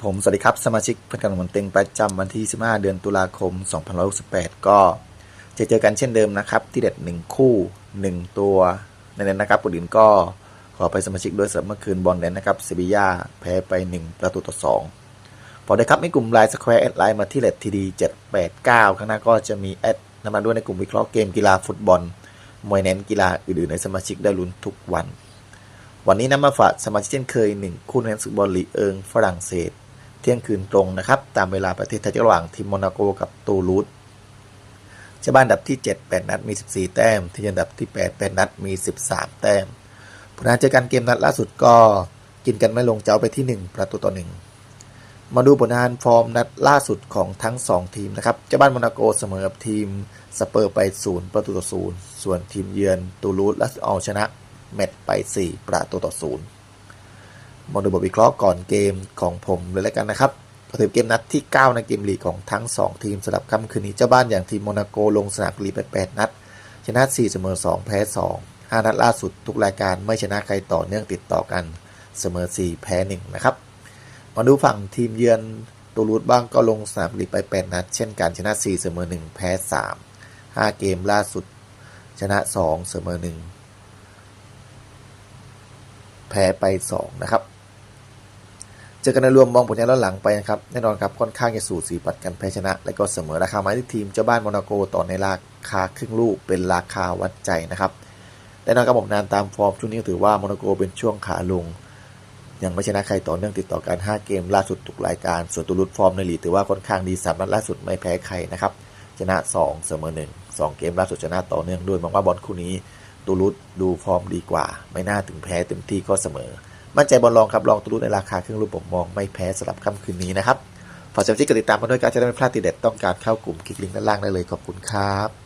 ผมสวัสดีครับ สมาชิกเพื่อนกันหมนเต็งประจำวันที่15เดือนตุลาคม 2568 ก็จะเจอกันเช่นเดิมนะครับ ที่เด็ด 1 คู่ 1 ตัวในนั้นนะครับคนอื่นก็ขอไปสมาชิกด้วยสำหรับเมื่อคืนบอลแลนนะครับเซบียาแพ้ไป 1 ประตูต่อ 2 พอได้ครับในกลุ่มไลน์สแควร์แอดไลน์มาที่เลดทีดี789 ข้างหน้าก็จะมีแอดนำมาด้วยในกลุ่มวิเคราะห์เกมกีฬาฟุตบอล มวยเน้นกีฬาอื่นๆในสมาชิกได้ลุ้นทุกวัน วันนี้นำมาฝากสมาชิกเช่นเคยหนึ่งคู่ในศึกบอลลีเอิงฝรั่งเศส เที่ยงคืนตรงนะครับ ตามเวลาประเทศไทยระหว่างทีมโมนาโกกับตูลูสเจ้าบ้านดับที่ 7 8 นัดมี 14 แต้ม ที่อันดับที่ 8 8 นัดมี 13 แต้มผลงานเจอกันเกมนัดล่าสุดก็กินกันไม่ลงเจ้าไปที่ 1 ประตูต่อ 1 มาดูผลงานฟอร์มนัดล่าสุดของทั้ง 2 ทีมนะครับ เจ้าบ้านโมนาโกเสมอกับทีมสเปอร์ไป 0 ประตูต่อ 0 ส่วนทีมเยือนตูลูสและเอาชนะเมตไป 4 ประตูต่อ 0 มาดูบทวิเคราะห์ก่อนเกมของผมเลยแล้วกันนะครับก็ถือเกมนัดที่ 9 ในเกมลีกของทั้ง 2 ทีมสำหรับค่ำคืนนี้เจ้าบ้านอย่างทีมโมนาโกลงสนามลีกไป8นัด ชนะ 4 เสมอ 2 แพ้ 2 5 นัดล่าสุดทุกรายการไม่ชนะใครต่อเนื่องติดต่อกันเสมอ 4 แพ้ 1 นะครับ มาดูฝั่งทีมเยือนตูรูดบ้างก็ลงสนามลีกไป 8 นัด เช่นกันชนะ 4 เสมอ 1 แพ้ 3 5 เกมล่าสุด ชนะ 2 เสมอ 1 แพ้ไป 2 นะครับ เจอกันในรวมมองผลงานย้อนหลังไปนะครับแน่นอนครับค่อนข้างจะสูสีปัดกันแพ้ชนะ และก็เสมอราคาไม้ที่ทีมเจ้าบ้านโมนาโกต่อในราคาครึ่งลูกเป็นราคาวัดใจนะครับแน่นอนครับผมนานตามฟอร์มช่วงนี้ถือว่าโมนาโกเป็นช่วงขาลงยังไม่ชนะใครต่อเนื่องติดต่อกัน 5 เกมล่าสุดทุกรายการ ส่วนตูรุดฟอร์มในลีกถือว่าค่อนข้างดีสามนัดล่าสุดไม่แพ้ใครนะครับชนะ 2 เสมอ 1 2 เกมล่าสุดชนะต่อเนื่องด้วยมองว่าบอลคู่นี้ตูรุดดูฟอร์มดีกว่า ไม่น่าถึงแพ้เต็มที่ก็เสมอ มั่นใจบอลรองครับลองตูรุดในราคาครึ่งรูปผมมองไม่แพ้สำหรับค่ำคืนนี้นะครับฝากสมาชิกกดติดตามมาด้วยการจะได้ไม่พลาดตีเด็ดต้องการเข้ากลุ่มคลิกลิงก์ด้านล่างได้เลยขอบคุณครับ